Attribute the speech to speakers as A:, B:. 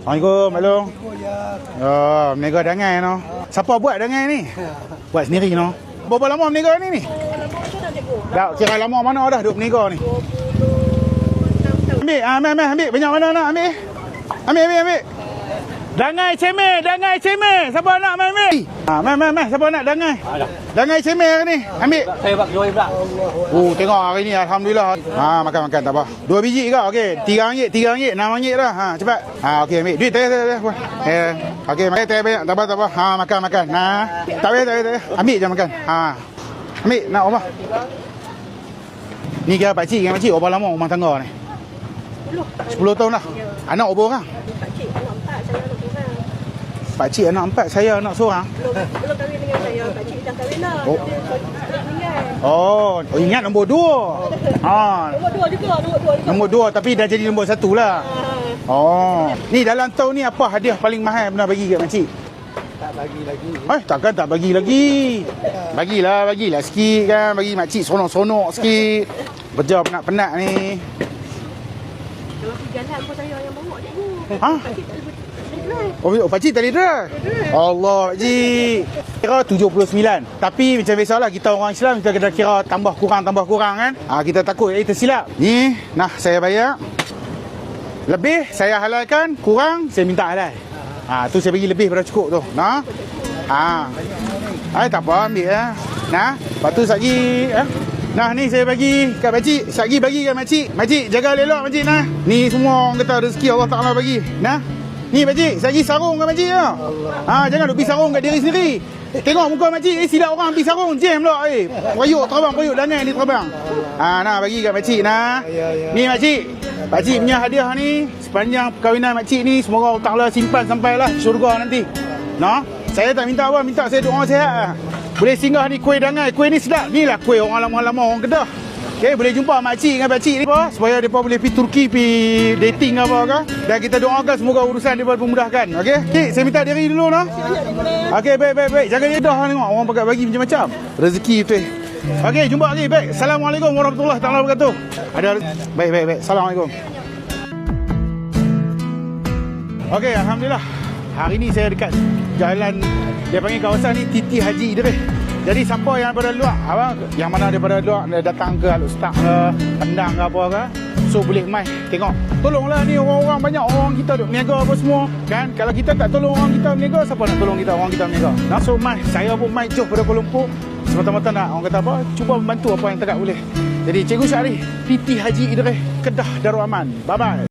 A: Assalamualaikum, Hello. Oh, meniaga dangai no. Siapa buat dangai ni? Buat sendiri no. Berapa lama meniaga ni ni? Dah kira lama mana dah duk meniaga ni? Ambil, ah, ambil, ambil, ambil. Banyak mana nak ambil? Ambil, ambil, ambil. Dangai cemeh, dangai cemeh. Siapa nak ambil, ambil? Ah, ambil, ambil, ambil. Siapa nak dangai? Dangai cemeh ni. Ambil.
B: Saya bak jual pula.
A: Oh, tengok hari ni Alhamdulillah. Ha, makan makan tak apa. Dua biji ke? Okey. Tiga ringgit, tiga ringgit, enam ringgit dah. Ha, cepat. Ha, okey ambil. Duit tak tak tak. Eh, okey, makan tak banyak. Tak apa tak apa. Ha, makan makan. Nah. Tak payah tak payah tak payah. Ambil je makan. Ha. Ambil nak apa? Ni kira pak cik dengan mak cik berapa lama rumah tangga ni? 10 tahun dah. Anak berapa orang? Pak cik anak empat, saya anak seorang.
C: Belum kahwin dengan saya, Pak Cik dah kahwin lah.
A: Oh. Oh, oh ingat nombor dua. Ha,
C: Nombor dua juga, nombor dua juga.
A: nombor dua tapi dah jadi nombor satu lah.
C: Ah,
A: Oh. Ni dalam tahun ni apa hadiah paling mahal pernah bagi kat makcik?
B: Tak bagi lagi.
A: Eh, takkan tak bagi lagi. Bagilah, bagilah sikit kan. Bagi makcik sonok-sonok sikit. Kerja penat-penat ni.
C: Kalau pergi jalan pun saya yang bawa cikgu.
A: Ha?
C: Pak Cik tak boleh drive.
A: Oh, oh pakcik tadi dah. Allah, pakcik. Kira 79. Tapi macam biasalah kita orang Islam kita kena kira tambah kurang tambah kurang kan. Ah kita takut eh tersilap. Ni, nah saya bayar. Lebih saya halalkan, kurang saya minta halal. Ah tu saya bagi lebih pada cukup tu. Nah. Ah. Ai tak apa ambil ya. Nah, lepas tu sagi eh. Nah ni saya bagi kat makcik, sagi bagi kat makcik. Makcik jaga elok makcik nah. Ni semua orang kata rezeki Allah Taala bagi. Nah. Ni makcik, sagi sarung kat makcik ya. Ha jangan duk pergi sarung kat diri sendiri. Tengok muka makcik eh silap orang pergi sarung jam pula eh. Koyuk terbang koyuk danai ni terbang. Ha nah bagi kat makcik nah. Ni makcik. Makcik punya hadiah ni sepanjang perkahwinan makcik ni semoga Allah Taala simpan sampailah syurga nanti. Nah, saya tak minta apa, minta saya doa sihat. lah. Boleh singgah ni kuih dangai, kuih ni sedap. Ni lah kuih orang lama-lama orang Kedah. Okey, boleh jumpa makcik dengan pakcik ni? Supaya mereka boleh pergi Turki, pergi dating apa ke. Dan kita doakan semoga urusan mereka dimudahkan. Okey? Cik, saya minta diri dulu no. Okey, baik, baik, baik. Jaga lidah tengok. Orang pakai bagi macam-macam. Rezeki tu. Okey, jumpa lagi. Baik. Assalamualaikum warahmatullahi wabarakatuh. Ada baik, baik, baik. Assalamualaikum. Okey, alhamdulillah. Hari ni saya dekat jalan dia panggil kawasan ni Titi Haji Idris. Jadi siapa yang daripada luar, apa yang mana daripada luar dia datang ke Aluk Stak ke, Pendang ke apa ke, so boleh mai tengok. Tolonglah ni orang-orang banyak orang kita duk niaga apa semua kan. Kalau kita tak tolong orang kita niaga, siapa nak tolong kita orang kita niaga? Nah, so mai, saya pun mai jauh pada Lumpur semata-mata nak orang kata apa, cuba membantu apa yang tegak boleh. Jadi Cikgu Syarif, Titi Haji Idris, Kedah Darul Aman. Bye-bye.